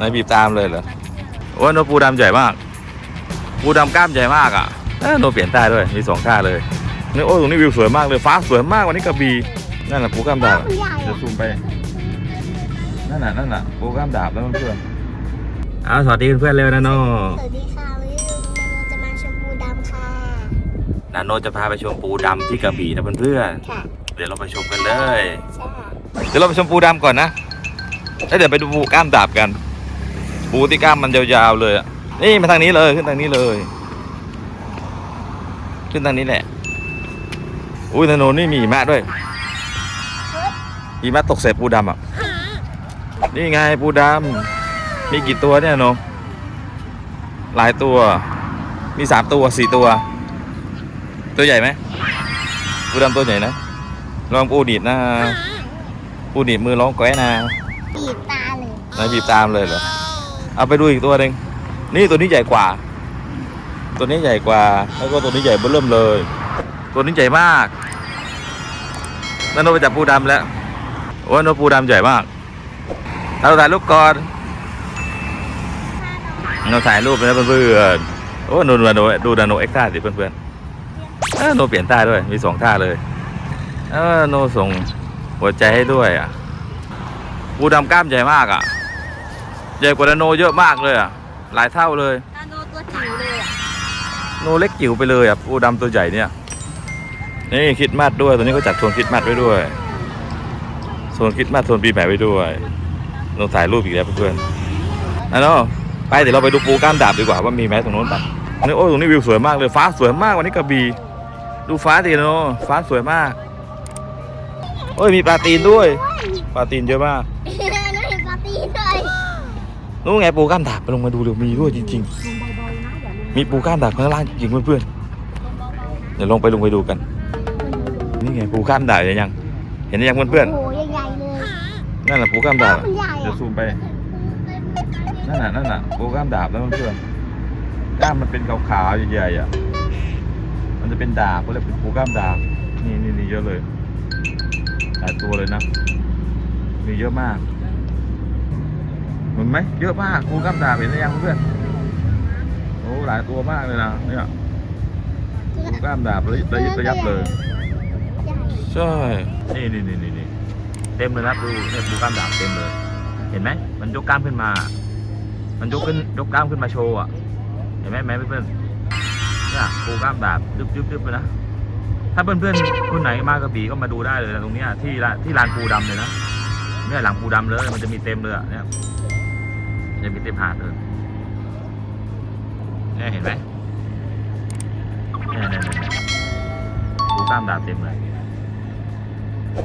นายบีบตามเลยเหรอโอ้ยโนปูดำใหญ่มาก ปูดำกล้ามใหญ่มากอะเอ้ยโนเปลี่ยนท่าด้วยมีสองท่าเลยนี่โอ้ยตรงนี้วิวสวยมากเลยฟ้าสวยมากวันนี้กระบี่นั่นแหละปูกล้ามดาบมันใหญ่เดี๋ยวซูมไปนั่นน่ะนั่นน่ะปูกล้ามดาบแล้วเพื่อนๆอ้าวสวัสดีเพื่อนๆเร็วนะโนสวัสดีค่ะวันนี้เราจะมาชมพูดำค่ะ นาโนจะพาไปชมปูดำที่กระบี่นะเพื่อนค่ะๆเดี๋ยวเราไปชมกันเลย ใช่ค่ะเดี๋ยวเราไปชมปูดำก่อนนะแล้วเดี๋ยวไปดูปูกล้ามดาบกัน ปูที่กล้ามมันยาวๆเลยอะนี่มาทางนี้เลยขึ้นทางนี้เลย ขึ้นทางนี้แหละ อุ้ยนาโนนี่มีหิมะด้วยหิมะตกใส่ปูดำอะนี่ไงปูดำมีกี่ตัวเนี่ยโนหลายตัว มีสามตัวสี่ตัว ตัวใหญ่ไหมปูดำตัวใหญ่นะลองปูดีดนะปูดีบมือร้องแก้นะบีบตาเลยนายบีบตามเลยเหรอ เอาไปดูอีกตัวหนึ่งนี่ตัวนี้ใหญ่กว่า ตัวนี้ใหญ่กว่า แล้วก็ตัวนี้ใหญ่เบ้อเริ่มเลย ตัวนี้ใหญ่มากนั่นเราไปจับปูดำแล้วโอ้ยนกปูดำใหญ่มากเราถ่ายรูปก่อนเราถ่ายรูปนะเพื่อนๆโอ้ยนูนโนดูนาโนเอ็กซ์ท่าสิเพื่อนๆเออโนเปลี่ยนท่าด้วยมีสองท่าเลยเออโนส่งหัวใจให้ด้วยอะปูดำกล้ามใหญ่มากอะ ใหญ่กว่านาโนเยอะมากเลยอะ หลายเท่าเลย นาโนตัวจิ๋วเลยอะโนเล็กจิ๋วไปเลยอะปูดำตัวใหญ่เนี่ย นี่คริดมัดด้วยตัวนี้ก็จัดโซนคริดมัดไว้ด้วยโซนคริดมัดโซนปีใหม่ไว้ด้วยโนถ่ายรูปอีกแล้วเพื่อนๆนะโนไปเดี๋ยวเราไปดูปูกล้ามดาบดีกว่าว่ามีไหมตรงโน้นปะนี่โอ้ยตรงนี้วิวสวยมากเลยฟ้าสวยมากวันนี้กระบี่ดูฟ้าดิโนฟ้าสวยมากโอ้ยมีปลาตีนด้วยปลาตีนเยอะมากน้องเห็นปลาตีนเลย นู้นไงปูกล้ามดาบไปลงมาดูเร็วมีด้วยจริง ๆ มีปูกล้ามดาบข้างล่างจริงเพื่อนๆเดี๋ยวลงไปลงไปดูกัน นี่ไงปูกล้ามดาบเห็นยัง เห็นยังเพื่อนโอ้โหใหญ่ๆเลยๆนั่นแหละปูกล้ามดาบมันใหญ่เดี๋ยวอะซูมไปนั่นน่ะนั่นน่ะปูกล้ามดาบแล้วเพื่อนๆกล้ามมันเป็นขาวๆใหญ่ๆอะมันจะเป็นดาบก็เลยกเป็นปูกล้ามดาบนี่นี่นี่เยอะเลยหลายตัวเลยนะมีเยอะมาก เห็นไหมเยอะมากปูกล้ามดาบเห็นหรือยังเพื่อนโอ้หลายตัวมากเลยนะเนี่ยปูกล้ามดาบระยิบระยิบระยับเลยใช่นี่นี่นี่นี่นี่เต็มเลยนะดูเนี่ยปูกล้ามดาบเต็มเลย เห็นไหมมันยกกล้ามขึ้นมา มันยกขึ้นยกกล้ามขึ้นมาโชว์อะเห็นไหมแม่เพื่อนๆเนี่ยปูกล้ามดาบดึบดึบดึบเลยนะถ้าเพื่อนๆคนไหนมากระบี่ก็มาดูได้เลยนะตรงเนี้ยที่ร้านที่ลานปูดำเลยนะเนี่ยหลังปูดำเลยมันจะมีเต็มเลยอะเนี่ย จะมีเต็มหาดเลยเนี่ยเห็นไหมเนี่ยเนี่ยเนี่ยเนี่ยปูกล้ามดาบเต็มเลย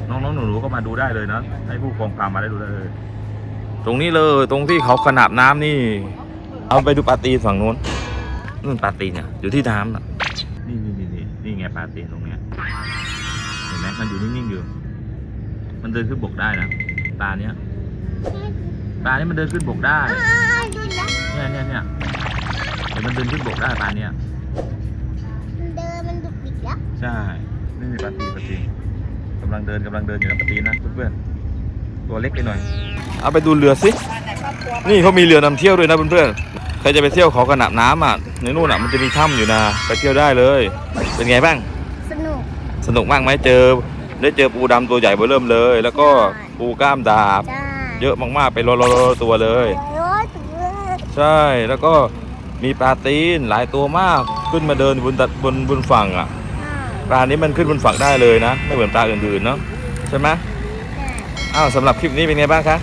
น้องๆหนูๆก็มาดูได้เลยนะให้ผู้ปกครองพามาได้ดูได้เลย ตรงนี้เลยตรงที่เขาขนาบน้ำนี่ เอาไปดูปลาตีฝั่งนู้นนู่นปลาตีเนี่ยอยู่ที่น้ำน่ะนี่นี่นี่นี่นี่ไงปลาตีตรงเนี้ยเห็นไหมมันอยู่นิ่งๆอยู่ มันเดินขึ้นบกได้นะปลาเนี้ย ปลานี้มันเดินขึ้นบกได้อ่าดูนะเนี่ยเนี่ยเนี่ยเห็นมันเดินขึ้นบกได้ปลาเนี้ยมันเดินมันดุกดิกแล้วใช่นี่มีปลาตีนปลาตีนกำลังเดินกำลังเดินอยู่นะปลาตีนนะเพื่อนๆตัวเล็กไปหน่อย เอาไปดูเรือสิ นี่เขามีเรือนำเที่ยวด้วยนะเพื่อนๆ ใครจะไปเที่ยวเขากระหนับน้ำอะในนู่นอะมันจะมีถ้ำอยู่นะ ไปเที่ยวได้เลย เป็นไงบ้าง สนุก สนุกมากไหมเจอ ได้เจอปูดำตัวใหญ่เบ้อเริ่มเลย แล้วก็ปูกล้ามดาบจ้า เยอะมากๆเป็นร้อยๆๆตัวเลยโอ้ยตัวใช่แล้วก็มีปลาตีนหลายตัวมากขึ้นมาเดินบนตัดบนบนฝั่งอะปลานี้มันขึ้นบนฝั่งได้เลยนะ ไม่เหมือนปลาอื่นๆเนาะใช่ไหมอ้าวสำหรับคลิปนี้เป็นไงบ้างคะ